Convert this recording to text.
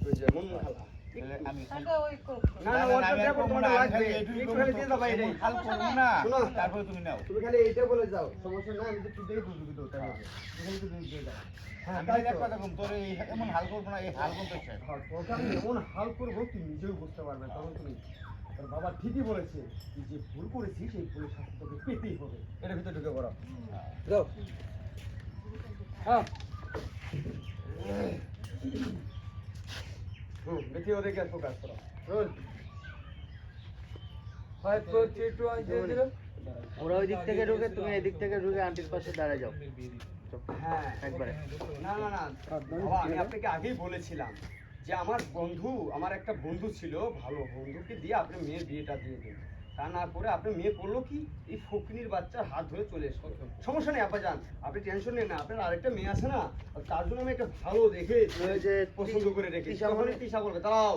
খালা। তারপরে তুমি নাও। তুমি খালি এইটা বলে যাও। সমস্যা না আমি তো তুই দেখে বুঝবি তো। হ্যাঁ এমন হাল করব না, এই হাল করতে। হ্যাঁ, এমন হাল করব তুই নিজেও বুঝতে পারবে তখন তুমি তোর বাবা ঠিকই বলেছে তুই যে ভুল করেছিস সেই ভুলের শাস্তি তোকে পেতেই হবে। এটা ভিতরে ঢুকে পড়ো। হ্যাঁ। ফোকাস করো। Roll five four three two one zero zero ওরা ওই দিক থেকে ঢুকে তুমি এদিক থেকে ঢুকে আন্টির পাশে দাঁড়ায় যাও। হ্যাঁ একবারে। না না না। আমি আপনাকে আগেই বলেছিলাম যে আমার বন্ধু আমার একটা বন্ধু ছিল ভালো বন্ধুকে দিয়ে আপনি মেয়ের বিয়েটা দিয়ে দিন তা না করে আপনার মেয়ে করল কি? এই ফকিনির বাচ্চার হাত ধরে চলে এসো। সমস্যা নেই আপা যান। আপনি টেনশন নেন না আপনার আরেকটা মেয়ে আছে না তার জন্য আমি একটা ভালো দেখে যে পছন্দ করে রেখেছি। তিশা বলবে দাঁড়াও।